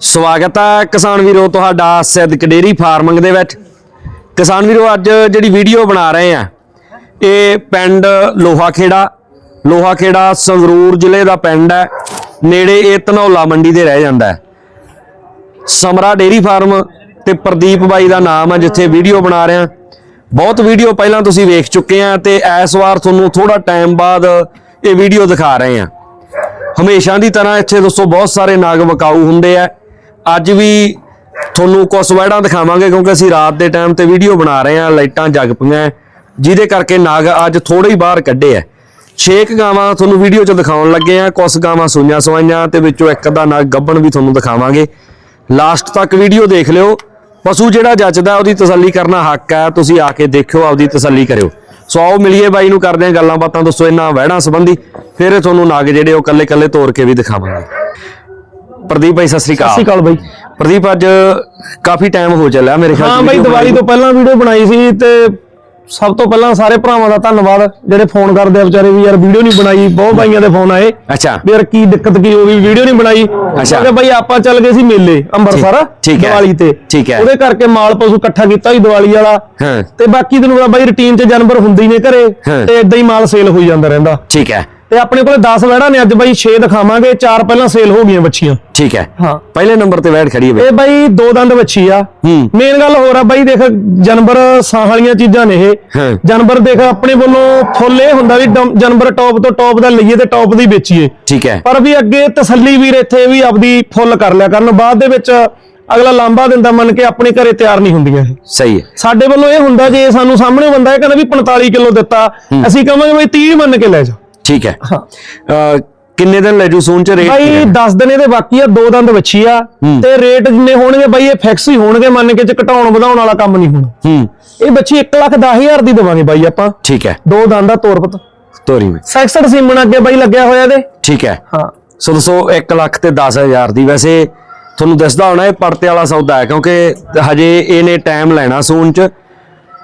ਸਵਾਗਤ ਹੈ ਕਿਸਾਨ ਵੀਰੋ, ਤੁਹਾਡਾ ਸਿੱਧਕ ਡੇਰੀ ਫਾਰਮਿੰਗ ਦੇ ਵਿੱਚ। ਕਿਸਾਨ ਵੀਰੋ, ਅੱਜ ਜਿਹੜੀ ਵੀਡੀਓ ਬਣਾ ਰਹੇ ਆ ਇਹ ਪਿੰਡ ਲੋਹਾ ਖੇੜਾ ਲੋਹਾ ਖੇੜਾ ਸੰਗਰੂਰ ਜ਼ਿਲ੍ਹੇ ਦਾ ਪਿੰਡ ਹੈ। ਨੇੜੇ ਇਹ ਧਨੌਲਾ ਮੰਡੀ ਦੇ ਰਹਿ ਜਾਂਦਾ ਹੈ। ਸਮਰਾ ਡੇਰੀ ਫਾਰਮ ਤੇ ਪ੍ਰਦੀਪ ਬਾਈ ਦਾ ਨਾਮ ਹੈ, ਜਿੱਥੇ ਵੀਡੀਓ ਬਣਾ ਰਹੇ ਆ ਬਹੁਤ ਵੀਡੀਓ ਪਹਿਲਾਂ ਤੁਸੀਂ ਵੇਖ ਚੁੱਕੇ ਆ ਤੇ ਇਸ ਵਾਰ ਤੁਹਾਨੂੰ ਥੋੜਾ ਟਾਈਮ ਬਾਅਦ ਇਹ ਵੀਡੀਓ ਦਿਖਾ ਰਹੇ ਆ ਹਮੇਸ਼ਾ ਦੀ ਤਰ੍ਹਾਂ ਇੱਥੇ ਦੋਸਤੋ, ਬਹੁਤ ਸਾਰੇ ਨਾਗ ਵਿਕਾਊ ਹੁੰਦੇ ਆ। ਅੱਜ ਵੀ ਤੁਹਾਨੂੰ ਕੁਝ ਵੈੜਾਂ ਦਿਖਾਵਾਂਗੇ ਕਿਉਂਕਿ ਅਸੀਂ ਰਾਤ ਦੇ ਟਾਈਮ ਤੇ ਵੀਡੀਓ ਬਣਾ ਰਹੇ ਹਾਂ, ਲਾਈਟਾਂ ਜਗ ਪਈਆਂ ਜਿਹਦੇ ਕਰਕੇ ਨਾਗ ਅੱਜ ਥੋੜੇ ਹੀ ਬਾਹਰ ਕੱਢੇ ਆ ਛੇ ਕੁ ਗਾਵਾਂ ਤੁਹਾਨੂੰ ਵੀਡੀਓ 'ਚ ਦਿਖਾਉਣ ਲੱਗੇ ਆ ਕੁਝ ਗਾਵਾਂ ਸੂਈਆਂ ਸਵਾਈਆਂ ਤੇ ਵਿੱਚੋਂ ਇੱਕ ਦਾ ਨਾਗ ਗੱਬਣ ਵੀ ਤੁਹਾਨੂੰ ਦਿਖਾਵਾਂਗੇ। ਲਾਸਟ ਤੱਕ ਵੀਡੀਓ ਦੇਖ ਲਿਓ। ਪਸ਼ੂ ਜਿਹੜਾ ਜੱਜਦਾ ਉਹਦੀ ਤਸੱਲੀ ਕਰਨਾ ਹੱਕ ਹੈ। ਤੁਸੀਂ ਆ ਕੇ ਦੇਖਿਓ, ਆਪਦੀ ਤਸੱਲੀ ਕਰਿਓ। ਸੋ ਆਓ ਮਿਲੀਏ ਬਾਈ ਨੂੰ, ਕਰਦੇ ਹਾਂ ਗੱਲਾਂ ਬਾਤਾਂ। ਦੱਸੋ ਇਹਨਾਂ ਵਹਿਣਾ ਸੰਬੰਧੀ ਫਿਰ ਤੁਹਾਨੂੰ ਨਾਗ ਜਿਹੜੇ ਉਹ ਕੱਲੇ ਕੱਲੇ ਤੋੜ ਕੇ ਵੀ ਦਿਖਾਵਾਂਗੇ। ਪ੍ਰਦੀਪ ਭਾਈ ਸਤਿ ਸ੍ਰੀ ਸਤਿ ਅਕਾਲ ਸ਼੍ਰੀ ਅਕਾਲ ਬਾਈ। ਪ੍ਰਦੀਪ ਅੱਜ ਕਾਫੀ ਟਾਈਮ ਹੋ ਚੱਲਿਆ ਮੇਰੇ ਖਿਆਲ ਹਾਂ ਬਾਈ ਦੀਵਾਲੀ ਤੋਂ ਪਹਿਲਾਂ ਵੀਡੀਓ ਬਣਾਈ ਸੀ ਤੇ ਸਭ ਤੋਂ ਪਹਿਲਾਂ ਸਾਰੇ ਭਰਾਵਾਂ ਦਾ ਧੰਨਵਾਦ। ਜਿਹੜੇ ਫੋਨ ਕਰਦੇ ਆ ਵਿਚਾਰੇ ਵੀ ਯਾਰ ਵੀਡੀਓ ਨਹੀਂ ਬਣਾਈ ਬਹੁਤ ਬਾਈਆਂ ਦੇ ਫੋਨ ਆਏ। ਅੱਛਾ। ਵੀ ਯਾਰ ਕੀ ਦਿੱਕਤ ਕੀ ਹੋ ਗਈ ਵੀਡੀਓ ਨਹੀਂ ਬਣਾਈ। ਅੱਛਾ। ਕਿਉਂਕਿ ਬਾਈ ਆਪਾਂ ਚੱਲ ਗਏ ਸੀ ਮੇਲੇ ਅੰਮ੍ਰਿਤਸਰ। ਦੀਵਾਲੀ ਤੇ। ਠੀਕ ਹੈ। ਉਹਦੇ ਕਰਕੇ ਮਾਲ ਪਸ਼ੂ ਇਕੱਠਾ ਕੀਤਾ ਸੀ ਦੀਵਾਲੀ ਵਾਲਾ। ਹਾਂ। ਤੇ ਬਾਕੀ ਤੈਨੂੰ ਪਤਾ ਬਾਈ ਰੁਟੀਨ 'ਚ ਜਾਨਵਰ ਹੁੰਦੇ ਹੀ ਨੇ ਘਰੇ। ਤੇ ਇਦਾਂ ਹੀ ਮਾਲ ਸੇਲ ਹੋਈ ਜਾਂਦਾ ਰਹਿੰਦਾ। ਠੀਕ ਹੈ। ਤੇ ਆਪਣੇ ਕੋਲੇ 10 ਵੜਾ ਨੇ ਅੱਜ ਬਾਈ 6 ਦਿਖਾਵਾਂਗੇ ਚਾਰ ਪਹਿਲਾਂ ਸੇਲ ਹੋ ਗਈਆਂ ਬੱਚੀਆਂ ਠੀਕ ਹੈ। ਹਾਂ। ਪਹਿਲੇ ਨੰਬਰ ਤੇ ਵੈੜ ਖੜੀ ਹੈ ਬਈ। ਇਹ ਬਾਈ ਦੋ ਦੰਦ ਵੱਛੀ ਆ। ਮੇਨ ਗੱਲ ਹੋਰ ਆ ਬਾਈ ਦੇਖ ਜਾਨਵਰ ਸਾਹ ਵਾਲੀਆਂ ਚੀਜ਼ਾਂ ਨੇ ਇਹ। ਜਾਨਵਰ ਦੇਖ ਆਪਣੇ ਵੱਲੋਂ ਫੁੱਲ ਇਹ ਹੁੰਦਾ ਵੀ ਜਾਨਵਰ ਟੌਪ ਤੋਂ ਟੌਪ ਦਾ ਲਈਏ ਤੇ ਟੌਪ ਦੀ ਵੇਚੀਏ। ਠੀਕ ਹੈ। ਪਰ ਵੀ ਅੱਗੇ ਤਸੱਲੀ ਵੀਰ ਇੱਥੇ ਵੀ ਆਪਦੀ ਫੁੱਲ ਕਰ ਲਿਆ ਕਰਨ। ਬਾਅਦ ਦੇ ਵਿੱਚ ਅਗਲਾ ਲਾਂਬਾ ਦਿੰਦਾ ਮੰਨ ਕੇ ਆਪਣੇ ਘਰੇ ਤਿਆਰ ਨਹੀਂ ਹੁੰਦੀਆਂ ਸਹੀ ਹੈ। ਸਾਡੇ ਵੱਲੋਂ ਇਹ ਹੁੰਦਾ ਜੇ ਸਾਨੂੰ ਸਾਹਮਣੇ ਬੰਦਾ ਇਹ ਕਹਿੰਦਾ ਵੀ 45 ਕਿਲੋ ਦਿੱਤਾ ਅਸੀਂ ਕਹਾਂਗੇ ਬਈ 30 ਮੰਨ ਕੇ ਲੈ ਜਾ। ਠੀਕ ਹੈ। ਹਾਂ। ਅਹ, ਕਿੰਨੇ ਦਿਨ ਲੈ ਜੂ ਸੂਨ ਚ? ਰੇਟ ਬਾਈ 10 ਦਿਨ? ਇਹਦੇ ਬਾਕੀ ਆ ਦੋ ਦੰਦ ਵੱਛੀ ਆ ਹੂੰ। ਤੇ ਰੇਟ ਜਿੰਨੇ ਹੋਣਗੇ ਬਾਈ ਇਹ ਫਿਕਸ ਹੀ ਹੋਣਗੇ ਮੰਨ ਕੇ ਚ ਘਟਾਉਣ ਵਧਾਉਣ ਵਾਲਾ ਕੰਮ ਨਹੀਂ ਹੋਣਾ। ਹੂੰ। ਇਹ ਬੱਚੀ 1 ਲੱਖ 10 ਹਜ਼ਾਰ ਦੀ ਦੇਵਾਂਗੇ ਬਾਈ ਆਪਾਂ। ਠੀਕ ਹੈ। ਦੋ ਦੰਦ ਦਾ ਤੋਰਪਤ ਤੋਰੀ ਮੈਂ ਸੈਕਸਡ ਸੀਮਨ ਅੱਗੇ ਬਾਈ ਲੱਗਿਆ ਹੋਇਆ ਇਹਦੇ। ਠੀਕ ਹੈ। ਹਾਂ। ਸੋ ਦੱਸੋ 1 ਲੱਖ ਤੇ 10000 ਦੀ। ਵੈਸੇ ਤੁਹਾਨੂੰ ਦੱਸਦਾ ਹੋਣਾ ਇਹ ਪੜਤੇ ਵਾਲਾ ਸੌਦਾ ਹੈ ਕਿਉਂਕਿ ਹਜੇ ਇਹਨੇ ਟਾਈਮ ਲੈਣਾ ਸੂਨ ਚ।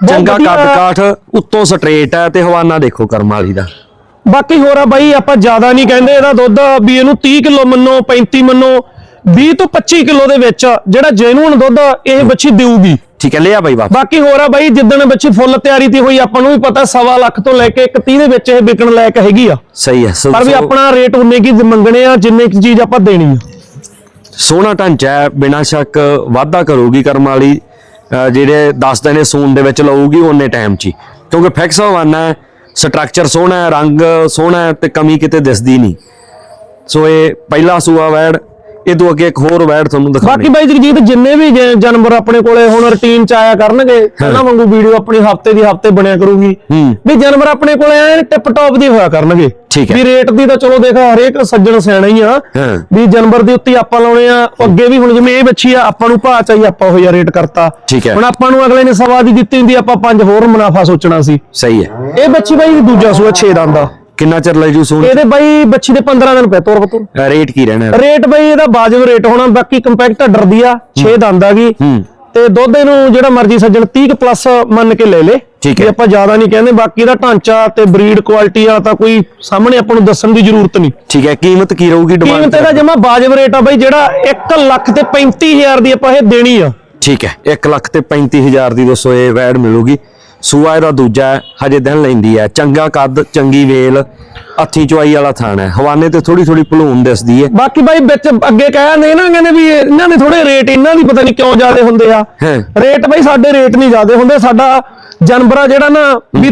ਚੰਗਾ ਵਧੀਆ। ਕੱਦ ਕਾਠ ਉੱਤੋਂ ਸਟ੍ਰੇਟ ਹੈ ਤੇ ਹਵਾਨਾ ਦੇਖੋ ਕਰਮ ਵਾਲੀ ਦਾ। ਬਾਕੀ ਹੋਰ ਆ ਬਾਈ ਆਪਾਂ ਜ਼ਿਆਦਾ ਨਹੀਂ ਕਹਿੰਦੇ ਇਹਦਾ ਦੁੱਧ ਵੀ ਇਹਨੂੰ 30 ਕਿਲੋ ਮੰਨੋ 35 ਮੰਨੋ 20 ਤੋਂ 25 ਕਿਲੋ ਦੇ ਵਿੱਚ ਜਿਹੜਾ ਜੈਨੂਨ ਦੁੱਧ ਇਹ ਬੱਚੀ ਦੇਊਗੀ। ਠੀਕ ਹੈ ਲਿਆ ਬਾਈ ਬਾਪ ਬਾਕੀ ਹੋਰ ਆ ਬਾਈ ਜਿੱਦਣ ਬੱਚੀ ਫੁੱਲ ਤਿਆਰੀ ਤੇ ਹੋਈ ਆਪਾਂ ਨੂੰ ਵੀ ਪਤਾ ਸਵਾ ਲੱਖ ਤੋਂ ਲੈ ਕੇ 31 ਦੇ ਵਿੱਚ ਇਹ ਵਿਕਣ ਲਾਇਕ ਹੈਗੀ ਆ। ਸਹੀ ਹੈ ਪਰ ਵੀ ਆਪਣਾ ਰੇਟ ਉਨੇ ਕੀ ਮੰਗਣੇ ਆ ਜਿੰਨੇ ਕੀ ਚੀਜ਼ ਆਪਾਂ ਦੇਣੀ ਆ। ਸੋਹਣਾ ਢਾਂਚਾ ਹੈ ਬਿਨਾਂ ਸ਼ੱਕ ਵਾਧਾ ਕਰੂਗੀ ਕਰਮ ਵਾਲੀ ਜਿਹੜੇ 10 ਦਿਨੇ ਸੂਨ ਦੇ ਵਿੱਚ ਲਊਗੀ ਉਹਨੇ ਟਾਈਮ 'ਚ ਹੀ। ਕਿਉਂਕਿ ਫਿਕਸ ਹਵਾਨਾ ਹੈ ਸਟਰਕਚਰ ਸੋਹਣਾ ਹੈ, ਰੰਗ ਸੋਹਣਾ ਹੈ ਤੇ ਕਮੀ ਕਿਤੇ ਦਿਸਦੀ ਨਹੀਂ। ਸੋ ਇਹ ਪਹਿਲਾ ਸੂਆ ਵੈੜ ਇਹ ਤੋਂ ਅੱਗੇ ਇੱਕ ਹੋਰ ਵੈੜ ਤੁਹਾਨੂੰ ਬਾਕੀ ਦਿਖਾਉਣੀ ਬਾਈ ਜਗਜੀਤ ਜਿੰਨੇ ਵੀ ਜ- ਜਾਨਵਰ ਆਪਣੇ ਕੋਲੇ ਹੁਣ ਰੁਟੀਨ ਚ ਆਇਆ ਕਰਨਗੇ ਇਹਨਾਂ ਵਾਂਗੂ ਵੀਡੀਓ ਆਪਣੀ ਹਫ਼ਤੇ ਦੀ ਹਫ਼ਤੇ ਬਣਿਆ ਕਰੂਗੀ। ਹੂੰ। ਵੀ ਜਾਨਵਰ ਆਪਣੇ ਕੋਲੇ ਐਨ ਟਿਪ ਟੌਪ ਦੀ ਹੋਇਆ ਕਰਨਗੇ। ਠੀਕ ਹੈ। ਵੀ ਰੇਟ ਦੀ ਤਾਂ ਚਲੋ ਦੇਖ ਹਰੇਕ ਸੱਜਣ ਸਿਆਣਾ ਹੀ ਆ। ਹਾਂ। ਵੀ ਜਾਨਵਰ ਦੇ ਉੱਤੇ ਹੀ ਆਪਾਂ ਲਾਉਣੇ ਆ ਅੱਗੇ ਵੀ ਹੁਣ ਜਿਵੇਂ ਇਹ ਬੱਚੀ ਆ ਆਪਾਂ ਨੂੰ ਭਾਅ ਚਾਹੀ ਆਪਾਂ ਉਹ ਜਿਹਾ ਰੇਟ ਕਰਤਾ। ਠੀਕ ਹੈ। ਹੁਣ ਆਪਾਂ ਨੂੰ ਅਗਲੇ ਨੇ ਸਵਾ ਦੀ ਦਿੱਤੀ ਹੁੰਦੀ ਆਪਾਂ ਪੰਜ ਹੋਰ ਮੁਨਾਫਾ ਸੋਚਣਾ ਸੀ। ਸਹੀ ਹੈ। ਇਹ ਬੱਚੀ ਬਾਈ ਦੂਜਾ ਸੂਆ 6 ਦੰਦ ਦਾ ਕਿੰਨਾ ਚਿਰ ਲੈ ਜੂ ਸੂਨ? ਇਹਦੇ ਬਾਈ ਬੱਚੀ ਦੇ 15 ਦਿਨ ਪੈ ਤੋਰ ਬਤੂਰ ਰੇਟ ਕੀ ਰਹਿਣਾ? ਰੇਟ ਬਈ ਇਹਦਾ ਵਾਜਬ ਰੇਟ ਹੋਣਾ ਬਾਕੀ ਕੰਪੈਕਟ ਆਰਡਰ ਦੀ ਆ 6 ਦੰਦ ਆ ਗਈ। ਹੂੰ। ਤੇ ਦੁੱਧ ਇਹਨੂੰ ਜਿਹੜਾ ਮਰਜ਼ੀ ਸੱਜਣ 30 ਪਲੱਸ ਮੰਨ ਕੇ ਲੈ ਲੇ। ਠੀਕ ਹੈ। ਵੀ ਆਪਾਂ ਜ਼ਿਆਦਾ ਨਹੀਂ ਕਹਿੰਦੇ ਬਾਕੀ ਇਹਦਾ ਢਾਂਚਾ ਤੇ ਬਰੀਡ ਕੁਆਲਿਟੀ ਆ ਤਾਂ ਕੋਈ ਸਾਹਮਣੇ ਆਪਾਂ ਨੂੰ ਦੱਸਣ ਦੀ ਜ਼ਰੂਰਤ ਨਹੀਂ। ਠੀਕ ਹੈ ਕੀਮਤ ਕੀ ਰਹੂਗੀ ਕੀਮਤ ਡਿਮਾਂਡ ਇਹਦਾ ਜਮਾ ਵਾਜਬ ਰੇਟ ਆ ਬਈ ਜਿਹੜਾ 1 ਲੱਖ ਤੇ 35000 ਦੀ ਆਪਾਂ ਇਹ ਦੇਣੀ ਆ। ਠੀਕ ਹੈ 1 ਲੱਖ ਤੇ 35000 ਦੀ ਦੋਸਤੋ ਇਹ ਵੈੜ ਮਿਲੂਗੀ। ਸੂਆ ਇਹਦਾ ਦੂਜਾ ਹੈ ਹਜੇ ਦਿਨ ਲੈਂਦੀ ਹੈ। ਚੰਗਾ ਕੱਦ ਚੰਗੀ ਵੇਲ ਹੱਥੀ ਚੁਆਈ ਵਾਲਾ ਥਾਣ ਹੈ। ਹਵਾਨੇ ਤੇ ਥੋੜੀ ਥੋੜੀ ਭਲੂਣ ਦਿਸਦੀ ਹੈ। ਬਾਕੀ ਬਾਈ ਵਿੱਚ ਅੱਗੇ ਕਹਿੰਦੇ ਨਾ ਕਹਿੰਦੇ ਵੀ ਇਹਨਾਂ ਨੇ ਥੋੜੇ ਰੇਟ ਇਹਨਾਂ ਦੀ ਪਤਾ ਨਹੀਂ ਕਿਉਂ ਜ਼ਿਆਦੇ ਹੁੰਦੇ ਆ। ਹਾਂ। ਰੇਟ ਬਾਈ ਸਾਡੇ ਰੇਟ ਨਹੀਂ ਜ਼ਿਆਦੇ ਹੁੰਦੇ। ਸਾਡਾ ਜਾਨਵਰਾ ਜਿਹੜਾ ਨਾ ਵੀ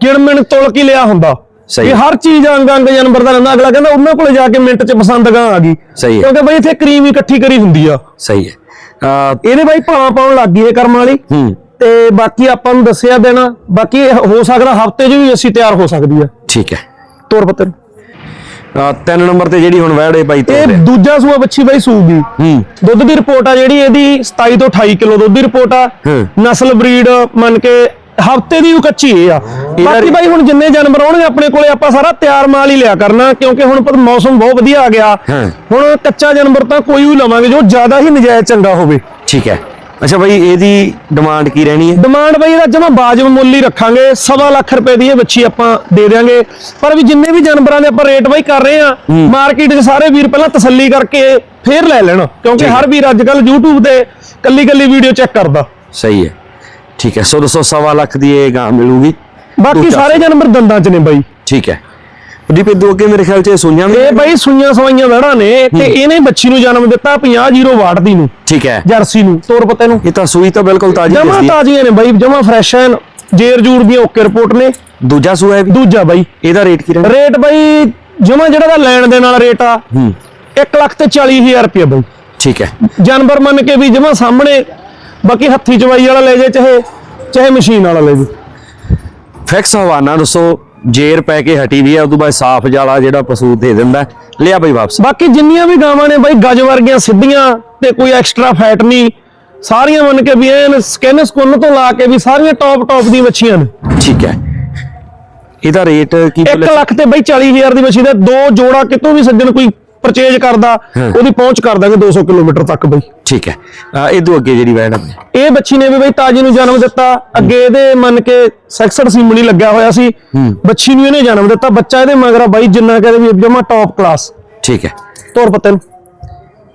ਕਿਣਮਿਣ ਤੁਲ ਕੇ ਲਿਆ ਹੁੰਦਾ। ਸਹੀ। ਵੀ ਹਰ ਚੀਜ਼ ਅੰਗ ਅੰਗ ਜਾਨਵਰ ਦਾ ਰਹਿੰਦਾ। ਅਗਲਾ ਕਹਿੰਦਾ ਉਹਨਾਂ ਕੋਲੇ ਜਾ ਕੇ ਮਿੰਟ 'ਚ ਪਸੰਦ ਗਾ ਆ ਗਈ। ਸਹੀ ਹੈ। ਕਿਉਂਕਿ ਬਾਈ ਇੱਥੇ ਕਰੀਮ ਹੀ ਇਕੱਠੀ ਕਰੀ ਹੁੰਦੀ ਆ। ਸਹੀ ਹੈ। ਅਹ, ਇਹਦੇ ਬਾਈ ਭਾਵਾਂ ਪਾਉਣ ਲੱਗ ਗਈ ਇਹ ਕਰਮ ਵਾਲੀ। ਹੂੰ। ਤੇ ਬਾਕੀ ਆਪਾਂ ਨੂੰ ਦੱਸਿਆ ਦੇਣਾ ਬਾਕੀ ਹੋ ਸਕਦਾ ਹਫ਼ਤੇ 'ਚ ਵੀ ਅਸੀਂ ਤਿਆਰ ਹੋ ਸਕਦੀ ਆ। ਠੀਕ ਹੈ। ਤੋਰ ਪੱਤਰ। ਤਿੰਨ ਨੰਬਰ ਤੇ ਜਿਹੜੀ ਹੁਣ ਵੈੜ ਹੈ ਭਾਈ ਇਹ ਦੂਜਾ ਸੂਆ ਬੱਚੀ ਬਾਈ ਸੂਗੀ। ਹੂੰ। ਦੁੱਧ ਦੀ ਰਿਪੋਰਟ ਆ ਜਿਹੜੀ ਇਹਦੀ 27 ਤੋਂ 28 ਕਿਲੋ ਦੁੱਧ ਦੀ ਰਿਪੋਰਟ ਆ। ਹੂੰ। ਨਸਲ ਬਰੀਡ ਮੰਨ ਕੇ ਹਫ਼ਤੇ ਦੀ ਉਹ ਕੱਚੀ ਇਹ ਆ। ਬਾਕੀ ਬਾਈ ਹੁਣ ਜਿੰਨੇ ਜਾਨਵਰ ਆਉਣਗੇ ਆਪਣੇ ਕੋਲੇ ਆਪਾਂ ਸਾਰਾ ਤਿਆਰ ਮਾਲ ਹੀ ਲਿਆ ਕਰਨਾ ਕਿਉਂਕਿ ਹੁਣ ਪਰ ਮੌਸਮ ਬਹੁਤ ਵਧੀਆ ਆ ਗਿਆ। ਹਾਂ। ਹੁਣ ਕੱਚਾ ਜਾਨਵਰ ਤਾਂ ਕੋਈ ਵੀ ਲਵਾਂਗੇ ਜੋ ਜ਼ਿਆਦਾ ਹੀ ਨਜਾਇਜ਼ ਚੰਗਾ ਹੋਵੇ। ਠੀਕ ਹੈ। ਅੱਛਾ ਬਾਈ ਇਹਦੀ ਡਿਮਾਂਡ ਕੀ ਰਹਿਣੀ ਹੈ? ਡਿਮਾਂਡ ਬਈ ਇਹਦਾ ਜਮਾ ਬਾਜਬ ਮੁੱਲ ਹੀ ਰੱਖਾਂਗੇ ਸਵਾ ਲੱਖ ਰੁਪਏ ਦੀ ਇਹ ਬੱਚੀ ਆਪਾਂ ਦੇ ਦਿਆਂਗੇ। ਪਰ ਵੀ ਜਿੰਨੇ ਵੀ ਜਾਨਵਰਾਂ ਦੇ ਆਪਾਂ ਰੇਟ ਬਾਈ ਕਰ ਰਹੇ ਆ ਮਾਰਕੀਟ 'ਚ ਸਾਰੇ ਵੀਰ ਪਹਿਲਾਂ ਤਸੱਲੀ ਕਰਕੇ ਫੇਰ ਲੈ ਲੈਣ ਕਿਉਂਕਿ। ਹਰ ਵੀਰ ਅੱਜ ਕੱਲ YouTube ਤੇ ਕੱਲੀ ਕੱਲੀ ਵੀਡੀਓ ਚੈੱਕ ਕਰਦਾ। ਸਹੀ ਹੈ। ਠੀਕ ਹੈ ਸੋ ਦੋਸਤੋ ਸਵਾ ਲੱਖ ਦੀ ਇਹ ਗਾਂ ਮਿਲੂਗੀ। ਬਾਕੀ। ਸਾਰੇ ਜਾਨਵਰ ਦੰਦਾਂ 'ਚ ਨੇ ਬਾਈ। ਠੀਕ ਹੈ। ਦੀਪ ਇਹ ਅੱਗੇ ਮੇਰੇ ਖਿਆਲ ਚ ਇਹ ਵੀ ਇਹ ਬਾਈ ਸੂਈਆਂ ਸਵਾਈਆਂ ਵੜਾ ਨੇ ਤੇ ਇਹਨੇ ਬੱਚੀ ਨੂੰ ਜਨਮ ਦਿੱਤਾ 50 ਜ਼ੀਰੋ ਵਾਟ ਦੀ ਨੂੰ ਠੀਕ ਹੈ। ਜਰਸੀ ਨੂੰ ਤੋਰ ਪਤੇ ਨੂੰ। ਇਹ ਤਾਂ ਸੂਈ ਤਾਂ ਬਿਲਕੁਲ ਤਾਜ਼ੀ ਜਮਾ ਤਾਜ਼ੀਆਂ ਨੇ ਬਾਈ ਜਮਾ ਫਰੈਸ਼ ਐਨ ਜੇਰ ਜੂਰ ਦੀਆਂ ਓਕੇ ਰਿਪੋਰਟ ਨੇ। ਦੂਜਾ ਸੂਆ ਹੈ ਵੀ? ਦੂਜਾ ਬਾਈ। ਇਹਦਾ ਰੇਟ ਕੀ ਰਹਿਣਾ ਰੇਟ ਬਾਈ ਜਮਾ ਜਿਹੜਾ ਦਾ ਲੈਣ ਦੇ ਨਾਲ ਰੇਟ ਆ ਹੂੰ। 1 ਲੱਖ ਤੇ 40000 ਰੁਪਏ ਬਾਈ। ਠੀਕ ਹੈ। ਜਾਨਵਰ ਮੰਨ ਕੇ ਵੀ ਜਮਾ ਸਾਹਮਣੇ ਬਾਕੀ ਹੱਥੀ ਚਵਾਈ ਵਾਲਾ ਲੈ ਜੇ ਚਾਹੇ ਚਾਹੇ ਮਸ਼ੀਨ ਵਾਲਾ ਲੈ ਜੇ। ਫਿਕਸ ਹਵਾਨਾ ਦੱਸੋ। ਜੇਰ ਪੈ ਕੇ ਹਟੀ ਵੀ ਹੈ ਉਦੋਂ ਬਾਅਦ ਸਾਫ਼ ਜਾਲਾ ਜਿਹੜਾ ਪਸ਼ੂ ਦੇ ਦਿੰਦਾ। ਲਿਆ ਬਈ ਵਾਪਸ। ਬਾਕੀ ਜਿੰਨੀਆਂ ਵੀ ਗਾਵਾਂ ਨੇ ਬਾਈ ਗਜ ਵਰਗੀਆਂ ਸਿੱਧੀਆਂ ਤੇ ਕੋਈ ਐਕਸਟਰਾ ਫੈਟ ਨਹੀਂ। ਸਾਰੀਆਂ ਮੰਨ ਕੇ ਵੀ ਐਨ ਸਕਿਨ ਸਕੁਨ ਤੋਂ ਲਾ ਕੇ ਵੀ ਸਾਰੀਆਂ ਟੌਪ ਟੌਪ ਦੀਆਂ ਮੱਛੀਆਂ ਨੇ। ਠੀਕ ਹੈ। ਇਹਦਾ ਰੇਟ ਕੀ 1 ਬੋਲੇ ਲੱਖ ਤੇ ਬਾਈ 40000 ਦੀ ਮੱਛੀ ਦਾ ਦੋ ਜੋੜਾ ਕਿਤੋਂ ਵੀ ਸੱਜਣ ਕੋਈ ਪਰਚੇਜ ਕਰਦਾ। ਉਹਦੀ ਪਹੁੰਚ ਕਰ ਦਾਂਗੇ 200 ਕਿਲੋਮੀਟਰ ਤੱਕ ਬਾਈ। ਠੀਕ ਹੈ। ਅਹ ਇਹਦੋਂ ਅੱਗੇ ਜਿਹੜੀ ਵੈਣ ਆਪਣੀ? ਇਹ ਬੱਚੀ ਨੇ ਵੀ ਬਈ ਤਾਜੀ ਨੂੰ ਜਨਮ ਦਿੱਤਾ। ਅੱਗੇ ਇਹਦੇ ਮੰਨ ਕੇ ਸੈਕਸਡ ਸੀਮਣੀ ਲੱਗਿਆ ਹੋਇਆ ਸੀ। ਬੱਚੀ ਨੂੰ ਇਹਨੇ ਜਨਮ ਦਿੱਤਾ। ਬੱਚਾ ਇਹਦੇ ਮਗਰ ਆ ਬਾਈ ਜਿੰਨਾ ਕਹਿੰਦੇ ਵੀ ਜਮਾ ਟੌਪ ਕਲਾਸ ਠੀਕ ਹੈ। ਤੋਰ ਪੱਤੇ ਨੂੰ।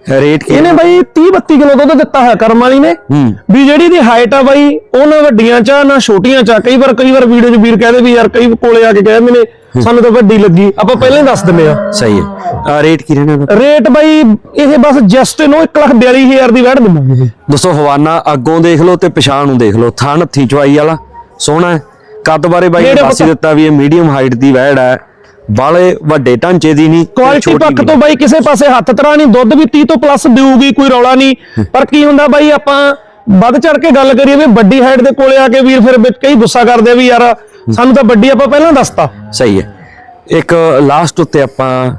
ਰੇਟ ਕੀ ਇਹਨੇ ਬਾਈ 30 32 ਕਿਲੋ ਦੁੱਧ ਦਿੱਤਾ ਹੋਇਆ ਕਰਮ ਵਾਲੀ ਨੇ। ਹੂੰ। ਵੀ ਜਿਹੜੀ ਦੀ ਹਾਈਟ ਆ ਬਾਈ ਉਹ ਨਾ ਵੱਡੀਆਂ ਚ ਆ, ਨਾ ਛੋਟੀਆਂ ਚ ਆ। ਕਈ ਵਾਰ ਕਈ ਵਾਰ ਵੀਡੀਓ 'ਚ ਵੀਰ ਕਹਿੰਦੇ ਵੀ ਯਾਰ ਕਈ ਕੋਲੇ ਆ ਕੇ ਕਹਿੰਦੇ ਨੇ ਸਾਨੂੰ ਤਾਂ ਵੱਡੀ ਲੱਗੀ। ਆਪਾਂ ਪਹਿਲਾਂ ਹੀ ਦੱਸ ਦਿੰਦੇ ਆ। ਸਹੀ ਹੈ। ਰੇਟ ਕੀ ਰਹਿਣਾ ਇਹਦਾ? ਰੇਟ ਬਾਈ ਇਹ ਬਸ ਜਸਟ ਨੂੰ 142000 ਦੀ ਵੈਟ ਦਿੰਦਾਂਗੇ ਬਾਈ ਦੋਸਤੋ ਹਵਾਨਾ ਅੱਗੋਂ ਦੇਖ ਲਓ ਤੇ ਪਛਾਣ ਨੂੰ ਦੇਖ ਲਓ। ਥਣ ਹੱਥੀ ਚਵਾਈ ਵਾਲਾ ਸੋਹਣਾ ਹੈ। ਕੱਦ ਬਾਰੇ ਬਾਈ ਨੇ ਨੇੜੇ ਦੱਸ ਹੀ ਪੁੱਤ। ਦਿੱਤਾ ਵੀ ਇਹ ਮੀਡੀਅਮ ਹਾਈਟ ਦੀ ਵੈੜ ਹੈ। ਬਾਲੇ ਵੱਡੇ ਢਾਂਚੇ ਦੀ ਨਹੀਂ ਤੇ ਕੁਆਲਿਟੀ ਛੋਟੀ ਪੱਖ ਵੀ ਤੋਂ ਬਾਈ ਕਿਸੇ ਪਾਸੇ ਹੱਥ ਤਰਾ ਨਹੀਂ ਦੁੱਧ ਵੀ 30 ਤੋਂ ਪਲੱਸ ਦੇਊਗੀ ਕੋਈ ਰੌਲਾ ਨਹੀਂ। ਪਰ ਕੀ ਹੁੰਦਾ ਬਾਈ ਆਪਾਂ ਵੱਧ ਚੜ ਕੇ ਗੱਲ ਕਰੀਏ ਵੀ ਵੱਡੀ ਹਾਈਟ ਦੇ ਕੋਲੇ ਆ ਕੇ ਵੀਰ ਫਿਰ ਵਿੱਚ ਕਈ ਗੁੱਸਾ ਕਰਦੇ ਆ ਵੀ ਯਾਰ ਸਾਨੂੰ ਤਾਂ ਵੱਡੀ ਆਪਾਂ ਪਹਿਲਾਂ ਦੱਸਤਾ। ਸਹੀ ਹੈ। ਇੱਕ ਲਾਸਟ ਉੱਤੇ ਆਪਾਂ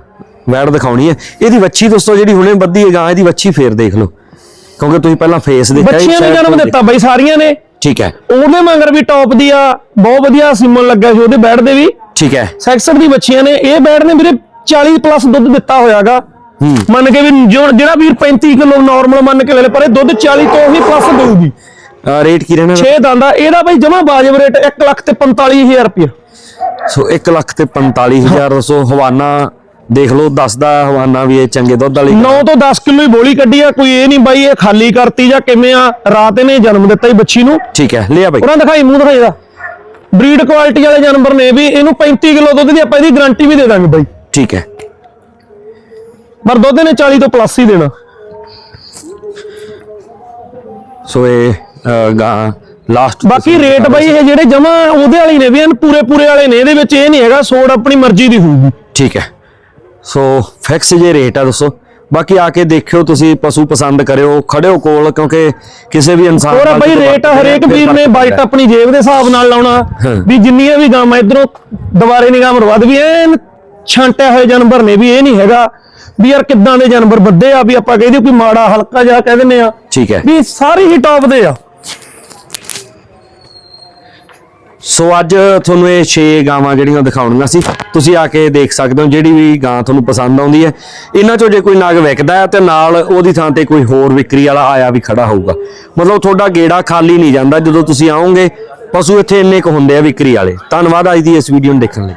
ਵੈੜ ਦਿਖਾਉਣੀ ਹੈ। ਇਹਦੀ ਵੱਛੀ ਦੋਸਤੋ ਜਿਹੜੀ ਹੁਣੇ ਬੱਧੀ ਹੈ ਗਾਂ ਇਹਦੀ ਵੱਛੀ ਫੇਰ ਦੇਖ ਲਓ। ਕਿਉਂਕਿ ਤੁਸੀਂ ਪਹਿਲਾਂ ਫੇਸ ਦੇਖਿਆ ਬੱਚਿਆਂ ਨੇ ਜਨਮ ਦਿੱਤਾ ਬਾਈ ਸਾਰੀਆਂ ਨੇ। ਠੀਕ ਹੈ। ਉਹਦੇ ਮਗਰ ਵੀ ਟੌਪ ਦੀ ਆ ਬਹੁਤ ਵਧੀਆ ਸਿਮਨ ਲੱਗਾ ਸੀ ਉਹਦੇ ਬੈਡ ਦੇ ਵੀ। ਠੀਕ ਹੈ। ਸੈਕਸਰ ਦੀ ਬੱਚੀਆਂ ਨੇ। ਇਹ ਬੈਡ ਨੇ ਵੀਰੇ 40 ਪਲੱਸ ਦੁੱਧ ਦਿੱਤਾ ਹੋਇਆਗਾ। ਮੰਨ ਕੇ ਵੀ ਜਿਹੜਾ ਵੀਰ 35 ਕਿਲੋ ਨਾਰਮਲ ਮੰਨ ਕੇ ਲੈ ਲੇ ਪਰ ਇਹ ਦੁੱਧ 40 ਤੋਂ ਹੀ ਪਲੱਸ ਦੇਊਗੀ। ਰੇਟ ਕੀ ਰਹਿਣਾ? 6 ਦੰਦਾ ਇਹਦਾ ਬਾਈ ਜਮਾ ਬਾਜਬ ਰੇਟ 1 ਲੱਖ ਤੇ 45000 ਰੁਪਏ ਸੋ 1 ਲੱਖ ਤੇ 45000 ਦੱਸੋ ਹਵਾਨਾ ਦੇਖ ਲਓ ਦੱਸਦਾ ਹਵਾਨਾ ਵੀ ਇਹ ਚੰਗੇ ਦੁੱਧ ਵਾਲੀ 9 ਤੋਂ 10 ਕਿਲੋ ਹੀ ਬੋਲੀ ਕੱਢੀ ਆ ਕੋਈ ਇਹ ਨਹੀਂ ਬਾਈ ਇਹ ਖਾਲੀ ਕਰਤੀ ਜਾਂ ਕਿਵੇਂ ਆ ਰਾਤ ਇਹਨੇ ਜਨਮ ਦਿੱਤਾ ਹੀ ਬੱਚੀ ਨੂੰ। ਠੀਕ ਹੈ ਲਿਆ ਬਾਈ। ਉਹਨਾਂ ਦਿਖਾਈ ਮੂੰਹ ਦਿਖਾਈ ਦਾ ਬਰੀਡ ਕੁਆਲਿਟੀ ਵਾਲੇ ਜਾਨਵਰ ਨੇ ਵੀ ਇਹਨੂੰ 35 ਕਿਲੋ ਦੁੱਧ ਦੀ ਆਪਾਂ ਇਹਦੀ ਗਾਰੰਟੀ ਵੀ ਦੇ ਦਾਂਗੇ ਬਾਈ। ਠੀਕ ਹੈ। ਪਰ ਦੁੱਧ ਨੇ 40 ਤੋਂ ਪਲੱਸ ਹੀ ਦੇਣਾ। ਸੋ ਇਹ ਲਾਸਟ ਬਾਕੀ ਰੇਟ ਬਾਈ ਇਹ ਜਿਹੜੇ ਜਮਾ ਉਹਦੇ ਵਾਲੀ ਨੇ ਵੀ ਐਨ ਪੂਰੇ ਪੂਰੇ ਵਾਲੇ ਨੇ ਇਹਦੇ ਵਿੱਚ ਇਹ ਨਹੀਂ ਹੈਗਾ ਸੋੜ ਆਪਣੀ ਮਰਜ਼ੀ ਦੀ ਹੋਊਗੀ। ਠੀਕ ਹੈ। ਸੋ ਫਿਕਸ ਜੇ ਰੇਟ ਆ ਦੱਸੋ। ਬਾਕੀ ਆ ਕੇ ਦੇਖਿਓ ਤੁਸੀਂ ਪਸ਼ੂ ਪਸੰਦ ਕਰਿਓ ਖੜਿਓ ਕੋਲ ਕਿਉਂਕਿ ਕਿਸੇ ਵੀ ਇਨਸਾਨ ਹੋਰ ਬਾਈ ਰੇਟ ਹਰੇਕ ਵੀਰ ਨੇ ਬਾਈਟ ਆਪਣੀ ਜੇਬ ਦੇ ਹਿਸਾਬ ਨਾਲ ਲਾਉਣਾ। ਵੀ ਜਿੰਨੀਆਂ ਵੀ ਗਾਵਾਂ ਇਧਰੋਂ ਦੁਬਾਰੇ ਨਿਗਾਹ ਮਰਵਾਦ ਵੀ ਐਨ ਛਾਂਟਿਆ ਹੋਏ ਜਾਨਵਰ ਨੇ ਵੀ ਇਹ ਨਹੀਂ ਹੈਗਾ ਵੀ ਯਾਰ ਕਿੱਦਾਂ ਦੇ ਜਾਨਵਰ ਵੱਡੇ ਆ ਵੀ ਆਪਾਂ ਕਹਿੰਦੇ ਕੋਈ ਮਾੜਾ ਹਲਕਾ ਜਿਹਾ ਕਹਿ ਦਿੰਦੇ ਆ। ਠੀਕ ਹੈ। ਵੀ ਸਾਰੇ ਹੀ ਟੌਪ ਦੇ ਆ। ਸੋ ਅੱਜ ਤੁਹਾਨੂੰ ਇਹ 6 ਗਾਵਾਂ ਜਿਹੜੀਆਂ ਦਿਖਾਉਣੀਆਂ ਸੀ, ਤੁਸੀਂ ਆ ਕੇ ਦੇਖ ਸਕਦੇ ਹੋ ਜਿਹੜੀ ਵੀ ਗਾਂ ਤੁਹਾਨੂੰ ਪਸੰਦ ਆਉਂਦੀ ਹੈ। ਇਹਨਾਂ ਚੋਂ ਜੇ ਕੋਈ ਨਗ ਵਿਕਦਾ ਹੈ ਤੇ ਨਾਲ ਉਹਦੀ ਥਾਂ ਤੇ ਕੋਈ ਹੋਰ ਵਿਕਰੀ ਵਾਲਾ ਆਇਆ ਵੀ ਖੜਾ ਹੋਊਗਾ। ਮਤਲਬ ਤੁਹਾਡਾ ਗੇੜਾ ਖਾਲੀ ਨਹੀਂ ਜਾਂਦਾ ਜਦੋਂ ਤੁਸੀਂ ਆਓਗੇ, ਪਸ਼ੂ ਇੱਥੇ ਇੰਨੇ ਕੁ ਹੁੰਦੇ ਆ ਵਿਕਰੀ ਵਾਲੇ। ਧੰਨਵਾਦ ਅੱਜ ਦੀ ਇਸ ਵੀਡੀਓ ਨੂੰ ਦੇਖਣ ਲਈ।